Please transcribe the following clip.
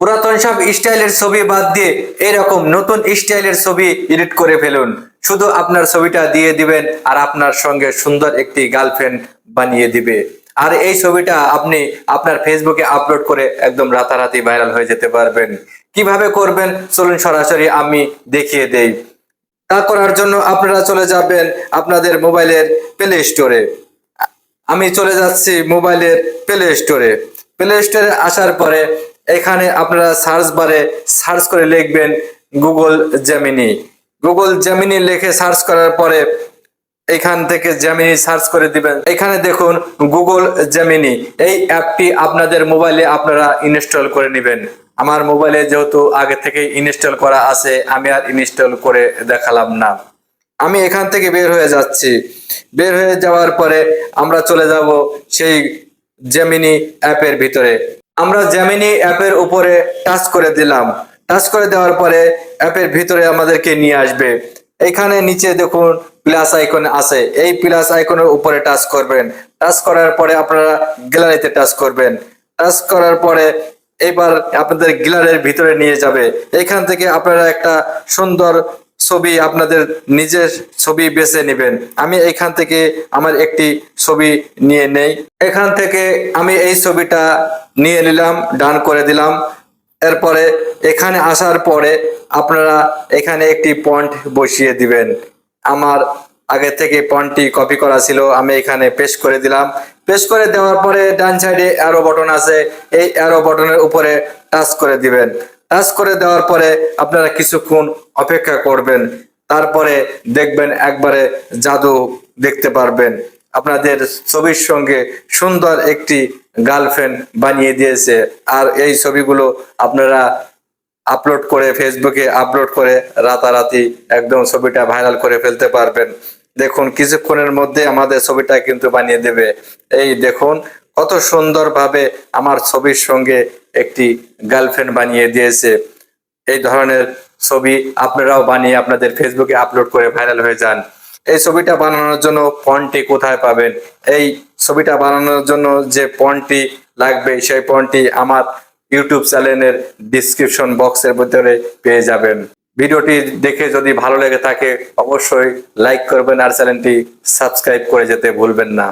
পুরাতন সব স্টাইলের ছবি বাদ দিয়ে এরকম নতুন স্টাইলের ছবি এডিট করে ফেলুন। শুধু আপনার ছবিটা দিয়ে দিবেন আর আপনার সঙ্গে সুন্দর একটি গার্লফ্রেন্ড বানিয়ে দিবে। আর এই ছবিটা আপনি আপনার ফেসবুকে আপলোড করে একদম রাতারাতি ভাইরাল হয়ে যেতে পারবেন। কীভাবে করবেন? চলুন সরাসরি আমি দেখিয়ে দেই। তা করার জন্য আপনারা চলে যাবেন আপনাদের মোবাইলের প্লে স্টোরে আমি চলে যাচ্ছি মোবাইলের প্লে স্টোরে প্লে স্টোরে আসার পরে এখানে আপনারা সার্চ বারে সার্চ করে লিখবেন গুগল জেমিনি গুগল জেমিনি লিখে সার্চ করার পরে এখান থেকে জেমিনি সার্চ করে দিবেন। এখানে দেখুন গুগল জেমিনি এই অ্যাপটি আপনাদের মোবাইলে আপনারা ইনস্টল করে নেবেন। আমার মোবাইলে যেহেতু আগে থেকে ইনস্টল করা আছে, আমি আর ইনস্টল করে দেখালাম না। আমি এখান থেকে বের হয়ে যাচ্ছি। বের হয়ে যাওয়ার পরে আমরা চলে যাব সেই জেমিনি অ্যাপের ভিতরে। আমরা জেমিনি অ্যাপের উপরে টাচ করে দিলাম। টাচ করে দেওয়ার পরে অ্যাপের ভিতরে আমাদেরকে নিয়ে আসবে। এখানে নিচে দেখুন প্লাস আইকন আছে। এই প্লাস আইকনের উপরে টাচ করবেন। টাচ করার পরে আপনারা গ্যালারিতে টাচ করবেন। টাচ করার পরে এবার আপনাদের গ্যালারির ভিতরে নিয়ে যাবে। এখান থেকে আপনারা একটা সুন্দর ছবি আপনাদের নিজের ছবি বেছে নেবেন। আমি এখান থেকে আমার একটি ছবি নিয়ে নেই। এখান থেকে আমি এই ছবিটা নিয়ে নিলাম, ডান করে দিলাম। এরপরে এখানে আসার পরে আপনারা এখানে একটি পয়েন্ট বসিয়ে দিবেন। আমার আগে থেকে পয়েন্টটি কপি করা ছিল, আমি এখানে পেস্ট করে দিলাম। পেস্ট করে দেওয়ার পরে ডান সাইডে অ্যারো বটন আছে, এই অ্যারো বটনের উপরে টাচ করে দিবেন। টাচ করে দেওয়ার পরে আপনারা কিছুক্ষণ অপেক্ষা করবেন। তারপরে দেখবেন একবারে জাদু দেখতে পারবেন। আপনাদের ছবির সঙ্গে সুন্দর একটি গার্লফ্রেন্ড বানিয়ে দিয়েছে। আর এই ছবিগুলো আপনারা আপলোড করে ফেসবুকে আপলোড করে রাতারাতি একদম ছবিটা ভাইরাল করে ফেলতে পারবেন। দেখুন, কিছুক্ষণের মধ্যে আমাদের ছবিটা কিন্তু বানিয়ে দেবে। এই দেখুন কত সুন্দরভাবে আমার ছবির সঙ্গে একটি গার্লফ্রেন্ড বানিয়ে দিয়েছে। এই ধরনের ছবি আপনারাও বানিয়ে আপনাদের ফেসবুকে আপলোড করে ভাইরাল হয়ে যান। এই ছবিটা বানানোর জন্য ফন্টটি কোথায় পাবেন? এই ছবিটা বানানোর জন্য যে ফন্টটি লাগবে, সেই ফন্টটি আমার ইউটিউব চ্যানেলের ডিসক্রিপশন বক্সের ভিতরে পেয়ে যাবেন। ভিডিওটি দেখে যদি ভালো লেগে থাকে, অবশ্যই লাইক করবেন আর চ্যানেলটি সাবস্ক্রাইব করে যেতে ভুলবেন না।